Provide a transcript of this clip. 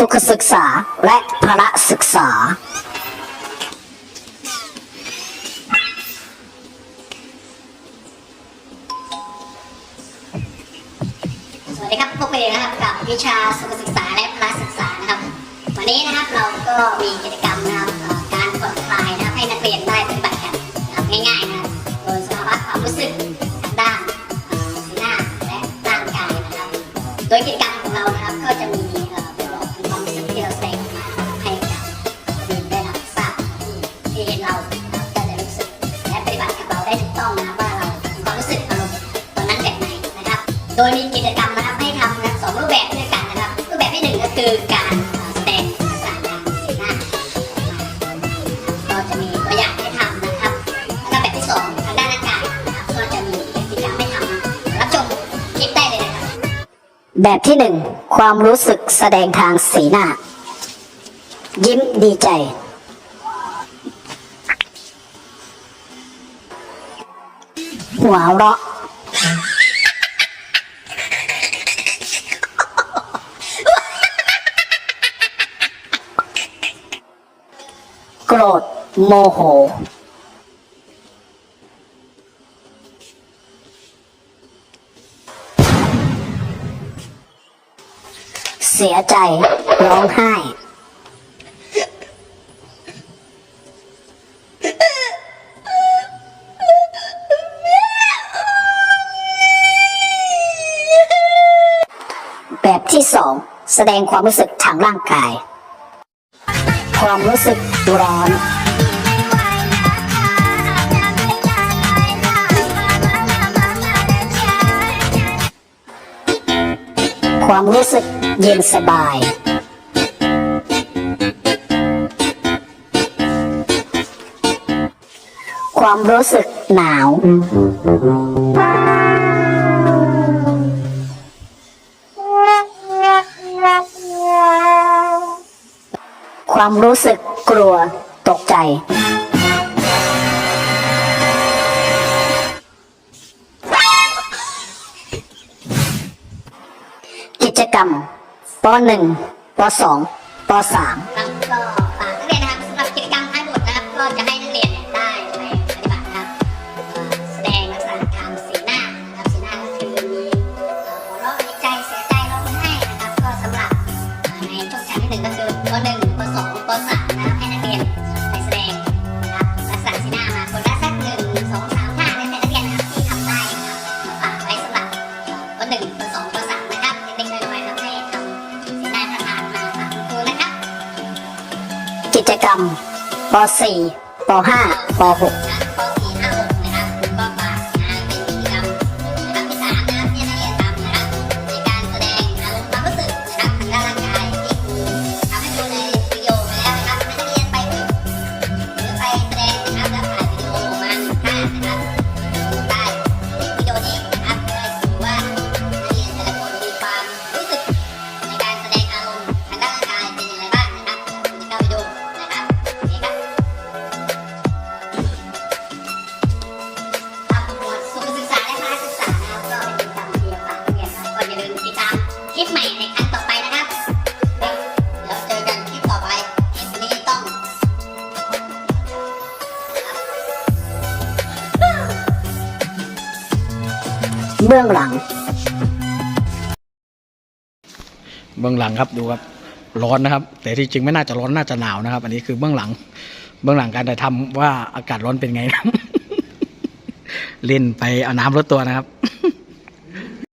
สุขศึกษาและพละศึกษา สวัสดีครับพวกเรานะครับกับวิชาสุขศึกษาและพละศึกษานะครับ วันนี้นะครับเราก็มีกิจกรรมนะครับเอ่อการผ่อนคลายนะครับให้นักเรียนได้ปฏิบัติกันนะครับง่ายๆนะครับโดยสภาวะความรู้สึกทางด้านเอ่อสีหน้าและร่างกายนะครับ โดยกิจกรรม ดยมีกิจกรรมนะครับให้ทำนะสองรูปแบบด้วยกันนะครับรูปแบบที่หนึ่งก็คือการแสดงทักษางสีหน้าก็จะมีตัวอย่างให้ทำนะครับแล้วก็แบบที่สองทางด้านร่างกายนะครับก็จะมีกิจกรรมให้ทำรับชมคลิปได้เลยนะครับแบบที่หนึ่งความรู้สึกแสดงทางสีหน้า ยิ้มดีใจหัวเราะ โกรธ โมโห เสียใจ ร้องไห้ แบบที่สอง แสดงความรู้สึกทางร่างกาย ความรู้สึกร้อนความรู้สึกเย็นสบาย ความรู้สึกหนาว ความรู้สึกกลัวตกใจ กิจกรรมป .1 ป .2 ป .3 ครับก็ฝากนักเรียนนะครับสำหรับกิจกรรมท้ายบทนะครับก็จะให้นักเรียนได้ไปปฏิบัตินะครับเอ่อแสดงลักษณะทางสีหน้านะครับสีหน้าก็คือมีเอ่อหัวเราะดีใจเสียใจร้องไห้นะครับก็สำหรับเอ่อในช่วงชั้นที่หนึ่งก็คือ กรรมป .4 ป .5 ป .6 เบื้องหลัง เบื้องหลังครับดูครับร้อนนะครับ แต่ที่จริงไม่น่าจะร้อนน่าจะหนาวนะครับ อันนี้คือเบื้องหลัง เบื้องหลังการถ่ายทำว่าอากาศร้อนเป็นไงนะ เล่นไปเอาน้ำลดตัวนะครับ